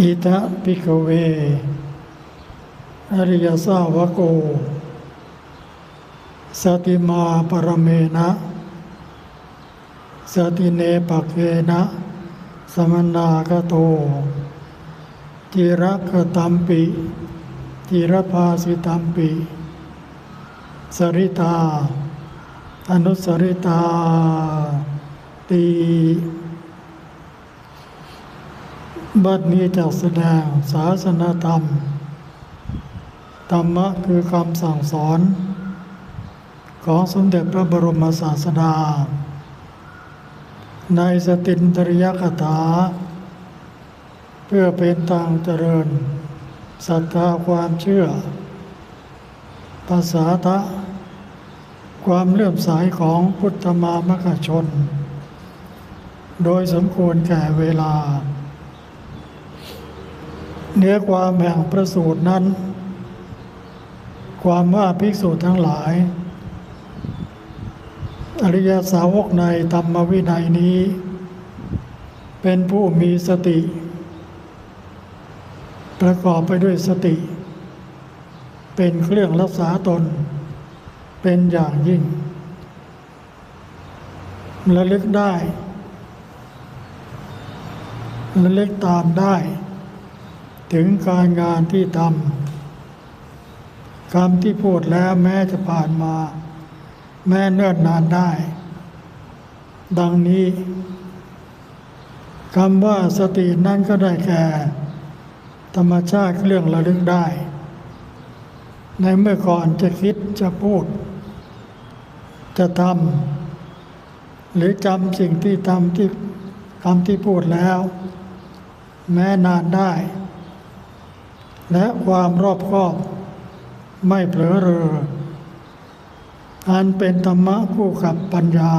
อิทะปิกเว อริยสาวโก สติมาปรเมนะ สติเนปะเกนะ สมนากโตจิระกตัมปิจิรภาสิตัมปิ สริตา อนุสริตาตี บัดนี้จะแสดงศาสนธรรม ธรรมะคือคำสั่งสอน ของสมเด็จพระบรมศาสดา ในสตินตริยคถา เพื่อเป็นทางเจริญศรัทธาความเชื่อ ภาษาทะ ความเลื่อมใสของพุทธมามกชน โดยสมควรแก่เวลา เนื้อความแห่งประสูตรนั้น ความว่าภิกษุทั้งหลาย อริยสาวกในธรรมวินัยนี้ เป็นผู้มีสติ ประกอบไปด้วยสติ เป็นเครื่องรักษาตน เป็นอย่างยิ่งระลึกได้ระลึกตามได้ ถึงการงานที่ทำคำที่พูดแล้วแม้จะผ่านมา แม้เนิ่นนานได้ ดังนี้คำว่าสตินั้นก็ได้แก่ ธรรมชาติเรื่องระลึกได้ ในเมื่อก่อนจะคิดจะพูด จะทำหรือจำสิ่งที่ทำที่คำที่พูดแล้ว แม้นานได้ และความรอบคอบ ไม่เผลอเรอ อันเป็นธรรมะคู่กับปัญญา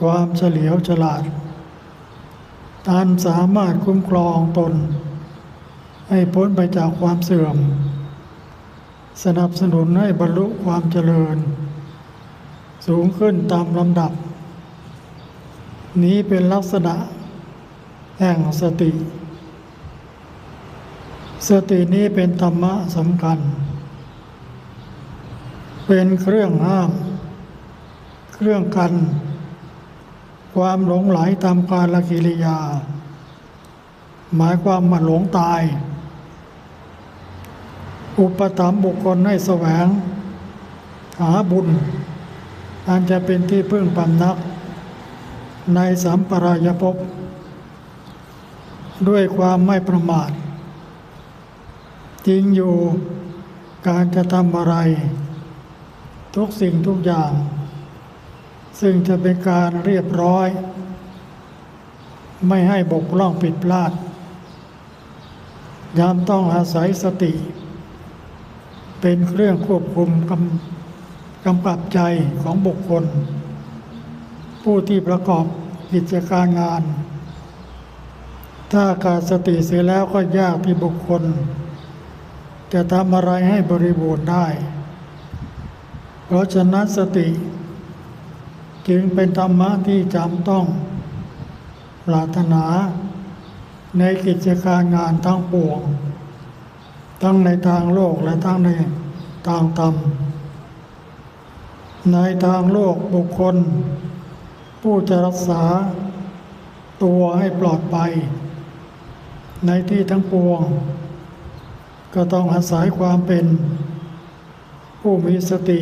ความเฉลียวฉลาด อันสามารถคุ้มครองตน ให้พ้นไปจากความเสื่อม สนับสนุนให้บรรลุความเจริญ สูงขึ้นตามลำดับ นี้เป็นลักษณะแห่งสติ สตินี้เป็นธรรมะสำคัญ เป็นเครื่องห้าม เครื่องกัน ความหลงไหลตามกาลกิริยา หมายความมาหลงตาย อุปถัมภ์บุคคลให้แสวง หาบุญ อันจะเป็นที่พึ่งปำนัก ในสัมปรายภพด้วยความไม่ประมาท จริงอยู่การจะทำอะไร ทุกสิ่งทุกอย่าง ซึ่งจะเป็นการเรียบร้อย ไม่ให้บกพร่องผิดพลาดยามต้องอาศัยสติ เป็นเครื่องควบคุมกำกำกับใจของบุคคล ผู้ที่ประกอบกิจการงาน ถ้าขาดสติเสียแล้วก็ยากที่บุคคล จะทำอะไรให้บริบูรณ์ได้ เพราะฉะนั้นสติ จึงเป็นธรรมะที่จำต้อง ปรารถนาในกิจการงานทั้งปวง ทั้งในทางโลกและทั้งในทางธรรม ในทางโลกบุคคล ผู้จะรักษาตัวให้ปลอดภัยในที่ทั้งปวง ก็ต้องอาศัยความเป็นผู้มีสติ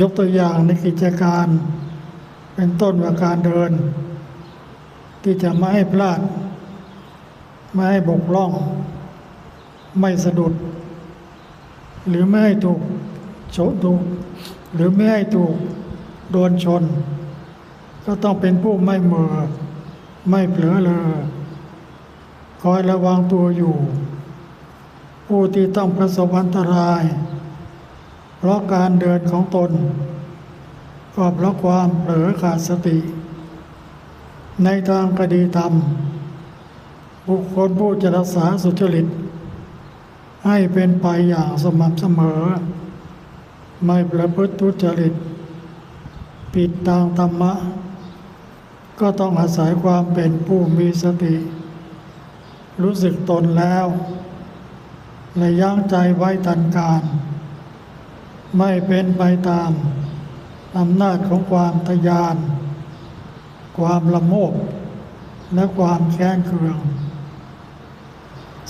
ยกตัวอย่างในกิจการ เป็นต้นว่าการเดิน ที่จะไม่ให้พลาด ไม่ให้บกพร่อง ไม่สะดุด หรือไม่ให้ถูกโฉถูกหรือไม่ให้ถูกโดนชน ก็ต้องเป็นผู้ไม่เม่อไม่เผลอเลอ คอยระวังตัวอยู่ ผู้ที่ต้องประสบอันตราย เพราะการเดินของตนก็เพราะความเผลอขาดสติ ในทางคดีธรรม บุคคลผู้จะรักษาสุจริต ให้เป็นไปอย่างสม่ำเสมอ ไม่ประพฤติทุจริต ผิดทางธรรมะ ก็ต้องอาศัยความเป็นผู้มีสติ รู้สึกตนแล้วและยั้งใจไว้ทันการ ไม่เป็นไปตามอำนาจของความทยาน ความละโมบ และความแค้นเคือง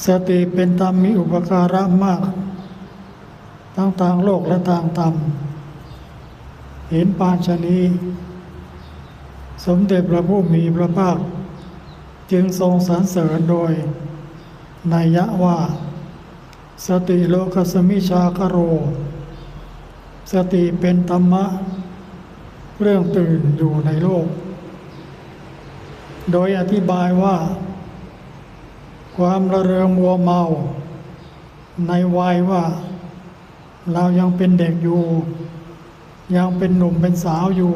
สติเป็นธรรมมีอุปการะมาก ทั้งทางโลกและทางธรรม เห็นปานชนี สมเด็จพระผู้มีพระภาค จึงทรงสรรเสริญโดยนัยยะว่า สติโลกสมิชาคโร สติเป็นธรรมะ เรื่องตื่นอยู่ในโลก โดยอธิบายว่า ความระเริงมัวเมา ในวัยว่า เรายังเป็นเด็กอยู่ ยังเป็นหนุ่มเป็นสาวอยู่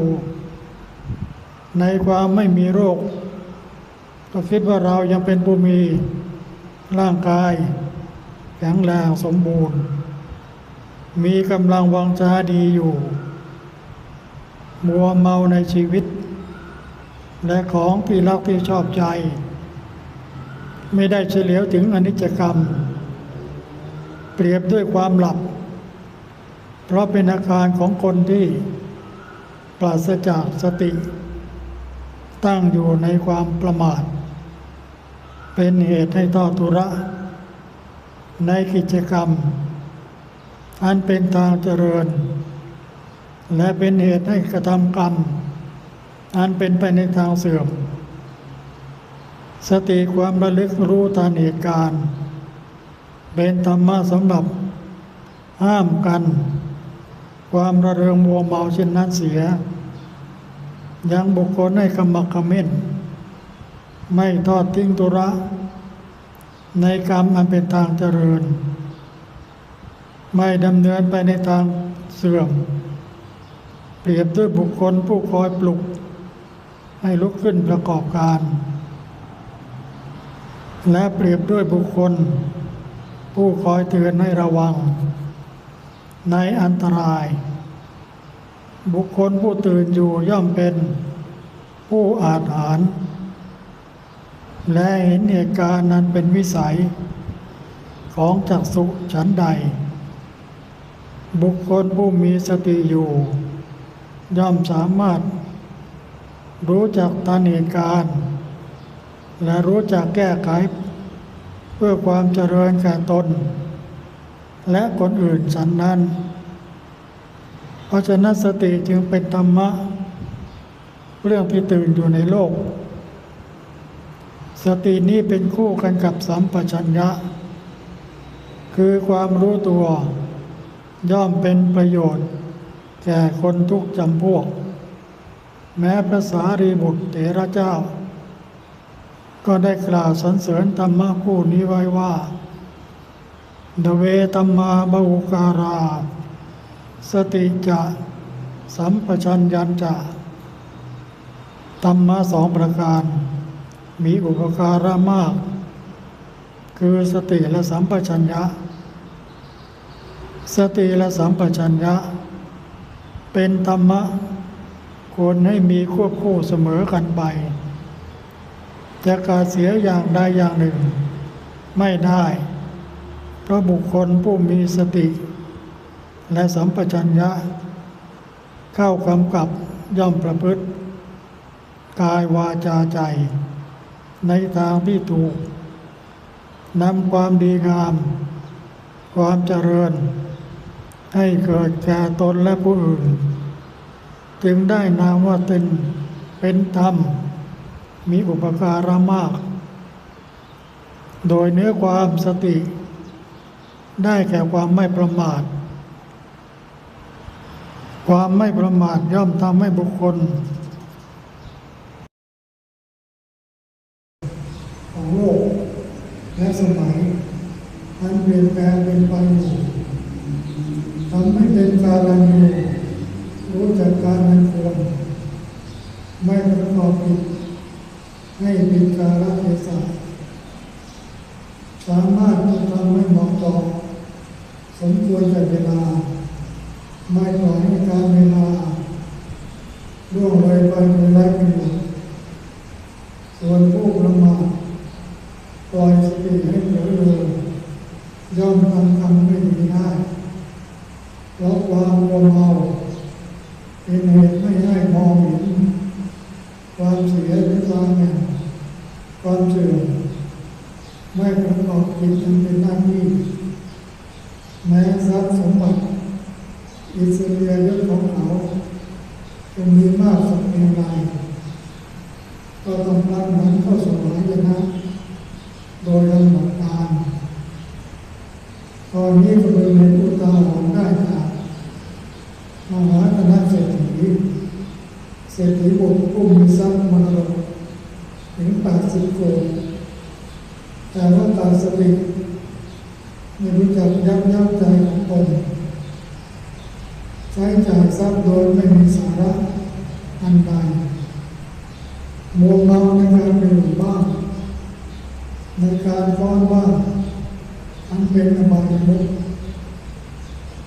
ในความไม่มีโรค ก็คิดว่าเรายังเป็นผู้มีร่างกายแข็งแรงสมบูรณ์ มีกำลังวังชาดีอยู่ มัวเมาในชีวิต และของที่รักที่ชอบใจ ไม่ได้เฉลียวถึงอนิจจกรรม เปรียบด้วยความหลับ เพราะเป็นอาการของคนที่ปราศจากสติ ตั้งอยู่ในความประมาท เป็นเหตุให้ต่อตุระ ในกิจกรรม อันเป็นทางเจริญ และเป็นเหตุให้กระทำกรรม อันเป็นไปในทางเสื่อม สติความระลึกรู้ทันเหตุการณ์ เป็นธรรมะสำหรับ ห้ามกัน ความระเริงมัวเมาเช่นนั้นเสีย ยังบุคคลให้กำมักเม้น ไม่ทอดทิ้งตุระ ในกรรมอันเป็นทางเจริญ ไม่ดำเนินไปในทางเสื่อม เปรียบด้วยบุคคลผู้คอยปลุก ให้ลุกขึ้นประกอบการ และเปรียบด้วยบุคคล ผู้คอยเตือนให้ระวัง ในอันตราย บุคคลผู้ตื่นอยู่ย่อมเป็นผู้อาจหาร และเห็นเหตุการณ์นั้นเป็นวิสัย ของจักสุฉันใด บุคคลผู้มีสติอยู่ ย่อมสามารถ รู้จักตันเหตุการณ์ และรู้จักแก้ไข เพื่อความเจริญแก่ตน และคนอื่นฉันนั้น เพราะฉะนั้นสติจึงเป็นธรรมะ เรื่องที่ตื่นอยู่ในโลก สตินี้เป็นคู่กันกับสัมปชัญญะ คือความรู้ตัว ย่อมเป็นประโยชน์ แก่คนทุกจำพวก แม้พระสารีบุตรเถระเจ้า ก็ได้กล่าวสรรเสริญธรรมะคู่นี้ไว้ว่าดเวตัมมาบุการา สติจะสัมปชัญญันจะธรรมะสองประการ มีอุปการะมาก คือสติและสัมปชัญญะ สติและสัมปชัญญะ เป็นธรรมะควรให้มีควบคู่เสมอกันไปจะการเสียอย่างใดอย่างหนึ่ง ไม่ได้ เพราะบุคคลผู้มีสติ และสัมปชัญญะ เข้ากำกับย่อมประพฤติ กายวาจาใจ ในทางที่ถูกนำความดีงาม ความเจริญ ให้เกิดแก่ตนและผู้อื่น จึงได้นามว่าเป็นเป็นธรรม มีอุปการะมาก โดยเนื้อความสติ ได้แก่ความไม่ประมาท ความไม่ประมาทย่อมทำให้บุคคล และสมัยอันเปลี่ยนแปลงเป็นไปอยู่ทำให้เป็นการันยูรู้จักการมันควรไม่ประกอบผิดให้เป็นการละเทศะสามารถจะทำให้เหมาะต่อสมควรกับเวลา ไม่ปล่อยให้การเวลาล่วงเลยไปโดยไร้ประโยชน์ส่วนผู้ประมาทปล่อยสติให้เผลอเลยย่อมทำทำไม่ดีได้เพราะความโมเมาเป็นเหตุ ไม่ได้มองเห็นความเสียหรือความแห่งความเสื่อมไม่ประกอบกิจอันเป็นหน้าที่แม้ทรัพย์สมบัติ อิสเรียยศของเขาจะมีมากสักเพียงไรก็ต้องรับนั้นเข้าสวายนะ โดยลำดับการตอนนี้ก็เป็นในอุตาหรณ์ได้จากมหาคณะเศรษฐีเศรษฐีบุตรผู้มีทรัพย์มรดกถึงแปดสิบโกดแต่ว่าตาสติไม่รู้จักยับยั้งใจของตนใช้จ่ายทรัพย์โดยไม่มีสาระอันใดมัวเมาในการไปอยู่บ้านในการฟ้อนว่าอันเป็นอบายมุข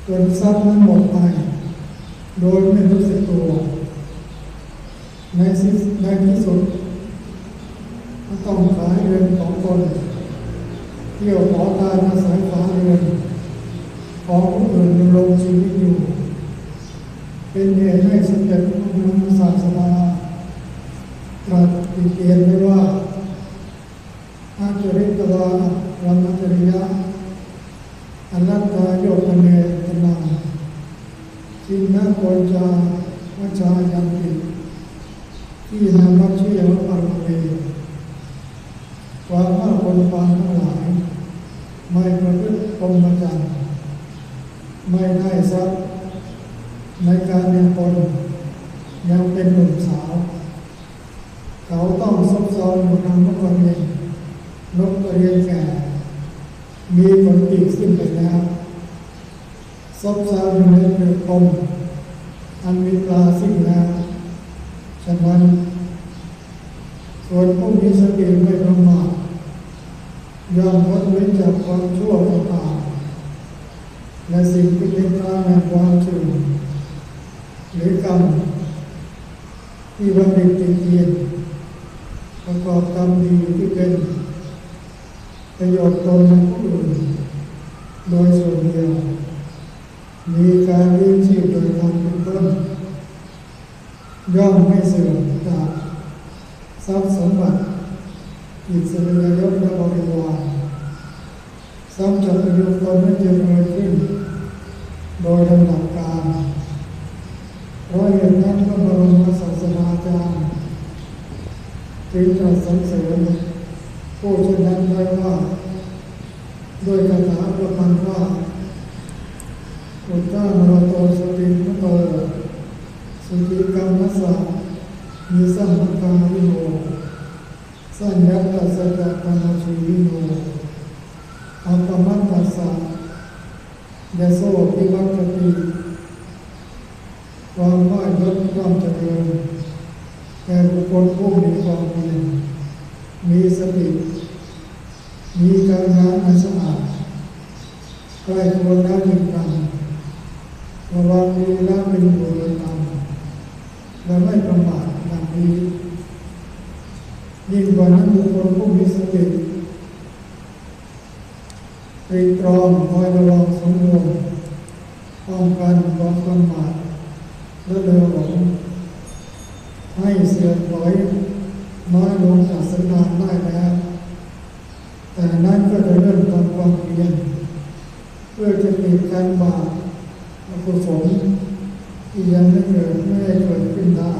จนทรัพย์นั้นหมดไป โดยไม่รู้สึกตัว ในที่ในที่สุดก็ต้องขายเรือนของตนเที่ยวขอทานอาศัยฝาเรือนของผู้อื่นดำรงชีวิตอยู่ เป็นเหตุให้สมเด็จพระบรมศาสดาตรัสติเตียนไว้ว่าอาจริตวารัมจริยะอนัตตาโยกเนตนาจินนะโกจาวจายันติที่นามัชชียวปัรเวความว่าคนฟังทั้งหลาย ไม่ประพฤติพรหมจรรย์ไม่ได้ทรัพย์ ในการเป็นคนยังเป็นหนุ่มสาว เขาต้องซบซ้อนอยู่ทางพระคนเองนกกระเรียนแก่ มีผลปีกขึ้นไปแล้วซบซ้อนในเปลือกคมอันมีปลาสิ้นแล้วฉะนั้นส่วนผู้มีสติไม่ประมาทยอมพ้นเว้นจากความชั่วต่างๆและสิ่งที่เป็นทางแห่งความ รรม ที่วันเด็กติดเตียนประกอบกรรมดีที่เป็นประโยชน์ตนโดยส่วนเดียว มีการเลี้ยงชีพโดยธรรมเป็นต้น ย่อมไม่เสื่อมจากทรัพย์สมบัติอิสริยยศและบริวารทรัพย์จะประโยชน์ตนไม่เจริญขึ้น โดยลำดับการเพราะเหตุนั้นพระบรมศาสนาจารย์จึงตรัสสรรเสริญผู้เช่นนั้น ไว้ว่าด้วยคาถาประพันธ์ว่าอุตตานรโตสติมโตสุติกรรมนัสสะมีสัมภกรวิโนสัญญาตัสสะกรรมชีวิโนอัปปมัตตัสสะยโสปิวัตติความว่ายศความเจริญแก่บุคคลผู้มีความเพียรมีสติ มีการงานอันสะอาดใกล้ควรแล้วยิ่งทำระวังดีแล้วเป็นบุญธรรมและไม่ประมาทดังนี้ ยิ่งกว่านั้นบุคคลผู้มีสติตรีตรองคอยระวังสมรวมป้องกันความประมาทและเร็วหลงให้เสื่อมถอยน้อยลงจากสันดานได้แล้วแต่นั้นก็จะเริ่มทำความเพียรเพื่อจะมีการบาปอกุศลที่ยังไม่เกิดไม่ได้เกิดขึ้นได้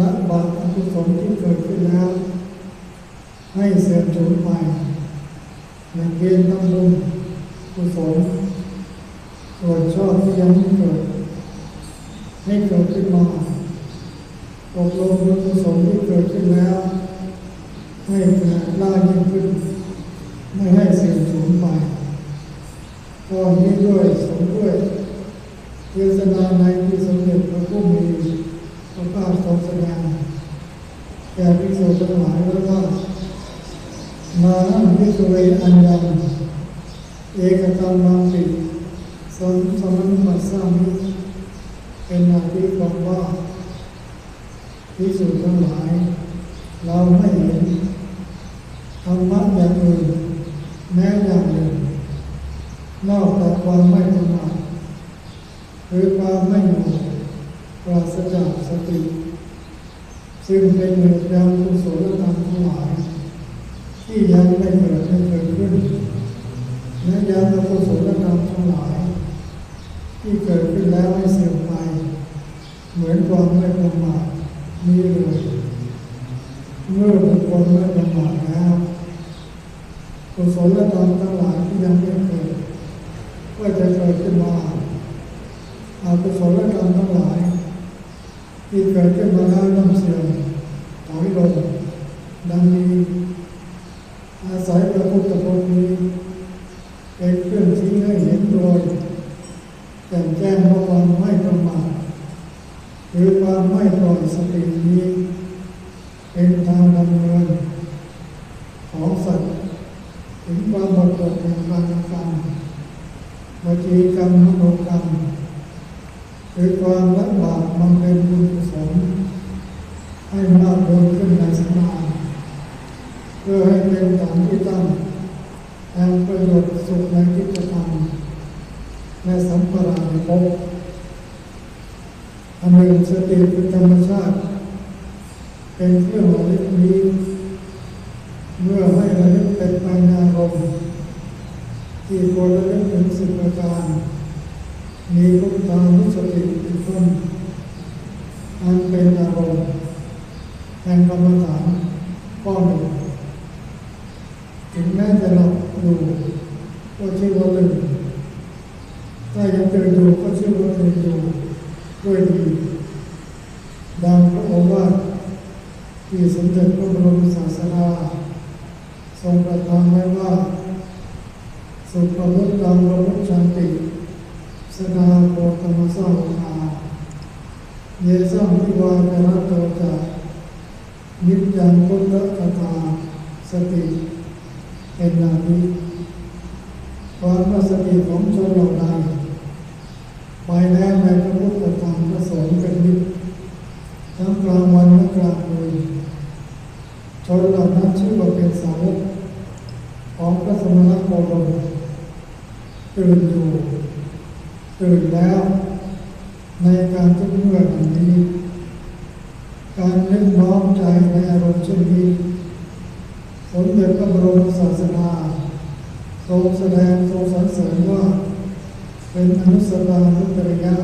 ละบาป กุศลที่เกิดขึ้นแล้ว ให้เสื่อมสูญไปอย่างเกณฑ์ทำบุญกุศลส่วนชอบที่ยังไม่เกิด ให้เกิดขึ้นมาอบรมกุศลที่เกิดขึ้นแล้ว ให้เกิดล่ายิ่งขึ้น ไม่ให้เสื่อมสูญไปตอนนี้ด้วยสมด้วยเทศนาในที่สมเด็จพระผู้มีพระภาคทรงแสดง ก่ภิกษุทั้งหลายแล้วว่ามานังพิกเวอันยังเอกตัมมังปิสมสมัญปัสสามิเป็นอาทิบอกว่าภิกษุทั้งหลาย เราไม่เห็นธรรมะอย่างอื่นแม้อย่างหนึ่ง นอกจากความไม่ประมาทหรือความไม่หนวปราศจากสติ ซึ่งเป็นเหตุยังกุศลธรรมทั้งหลาย ที่ยังไม่เกิดไม่เกิดขึ้นและยังกุศลธรรมทั้งหลาย ที่เกิดขึ้นแล้วไม่เสื่อมไป เหมือนความไม่ประมาทนี้เลยเมื่อบุคคลไม่ประมาทแล้วกุศลธรรมทั้งหลายที่ยังไม่เกิด ก็จะเกิดขึ้นมาอากุศลธรรมทั้งหลาย ที่เกิดขึ้นมาแล้วย่อมเสื่อมถอยลงดังนี้ อาศัยพระพุทธพจน์นี้ เป็นเครื่องชี้ให้เห็นโดยแจ่ มแจ้งว่าความไม่ประมาทหรือความไม่ปล่อยสตินี้ เป็นทางดำเนินของสัตว์ถึงความหมดจดแห่งการกรรมวจีกรรมมโนกรรมหรือความละบาปบำเพ็ญบุญกุศลให้มากเดินขึ้นในสมานเพื่อให้เป็นฐานที่ตั้งแห่งประโยชน์สุขในกิจกรรมและสัมปราในภพอันหนึ่งสติเป็นธรรมชาติ เป็นเครื่องระลึกนี้ เมื่อให้ระลึกเป็นไปในอารมณ์ที่ควร ระลึกถึงสิบประการ มีพุทธานุสติเป็นต้นอันเป็นอารมณ์แห่งกรรมฐานข้อหนึ่งถึงแม้จะหลับอยู่ก็ชื่อว่าตื่นถ้ายังตื่นอยู่ก็ชื่อว่าตื่นอยู่ด้วยดีงพระโอวาท ที่สมเด็จพระบรมศาสดาทรงประทานไว้ว่า สุภวุตตังประมุชันติ สดาโพธรรมสาวคาเยสัมพิวาจระโตจานิจจังพุทธคตาสติเป็น นาทีความว่าสติของชนเหล่าใดไปแล้วในพระพุทธธรรมพระสงฆ์เป็นนิจทั้งกลางวันและกลางคืนชนเหล่านั้นชื่อว่าเป็นสาวกของพระสมณโคดมตื่นอยู่ตื่นแล้ว ในการทุกเมื่อแบบนี้ การนึกน้อมใจในอารมณ์เช่นนี้สมเด็จพระบรมศาสดา แสดงทรงสรรเสริญว่า เป็นอนุสรานุตริยะ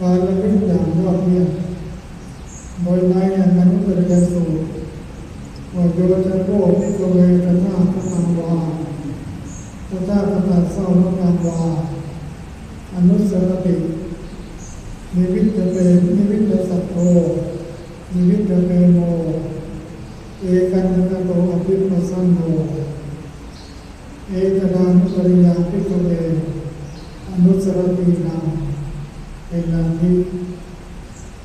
การระลึกอย่างยอดเยี่ยมโดยในแห่งมนุษย์เรียสูตรว่าโยจะโลกพิกเวกันหน้าพระนังวาพระเจ้าประทานเศร้าพระนังวาอนุสรตินิวิตจเป็นนิวิตจสัตโตนิวิตจเป็นโมเอกันตะโตอภิปัสสันโน เอกดานุปริยาพิกเวอนุสรตินาเป็นนามที่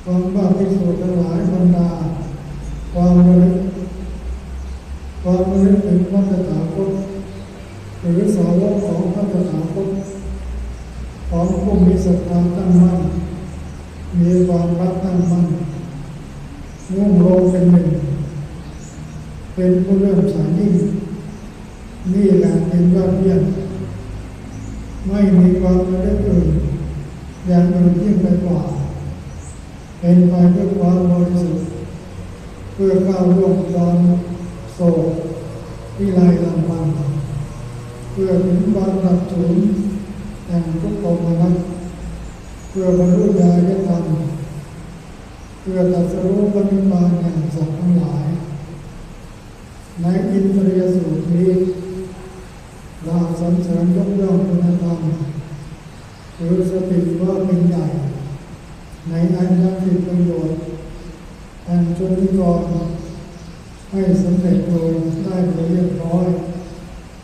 ความว่าภิกษุทั้งหลายบรรดาความระลึกความระลึกถึงพระตถาคตหรือสาวกของพระตถาคตของผู้มีศรัทธาตั้งมั่นมีความรักตั้งมั่นมุ่งลงเป็นหนึ่งเป็นผู้เริ่มสายนิ่ง นี่แหละเป็นยอดเยี่ยมไม่มีความระลึกอื่นอย่างอื่นยิ่งไปกว่า เป็นไปเพื่อความบริสุทธิ์เพื่อก้าวล่วงความโศกที่ลายลำพันเพื่อถึงความดับสูญแห่งทุกข์โทมนัสเพื่อบรรลุญาณธรรมเพื่อตรัสรู้ปณิพพานแห่งสัตว์ทั้งหลาย ในอินทรียสูตรนี้ สาริมยกย่องคุณธรรมหรือสติว่าเป็นใหญ่ ในอันนั้นผิดประโยชน์อันจนนิกรให้สำเร็จลงได้โดยเรียบร้อย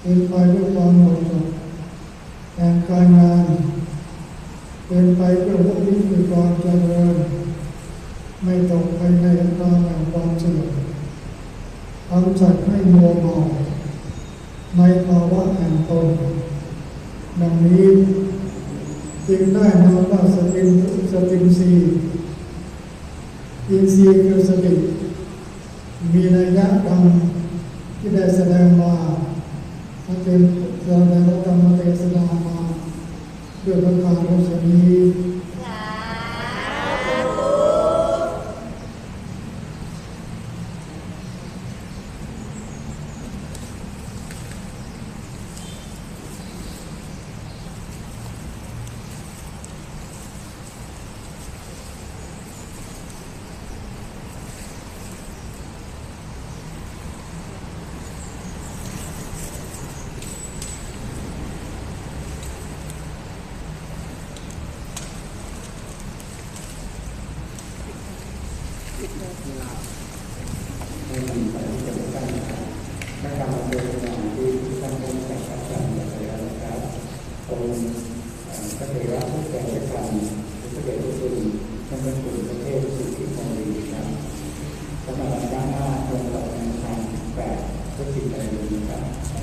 เป็นไปด้วยความหมดจดแห่งการงาน เป็นไปเพื่อพวกนี้คือความเจริญ ไม่ตกไปในความแห่งความเสื่อมทำสัตว์ให้มัวเมา ในภาวะแห่งตนดังนี้จึงได้นามว่าสตินสตินสีอินทรีย์คือสติ Amen.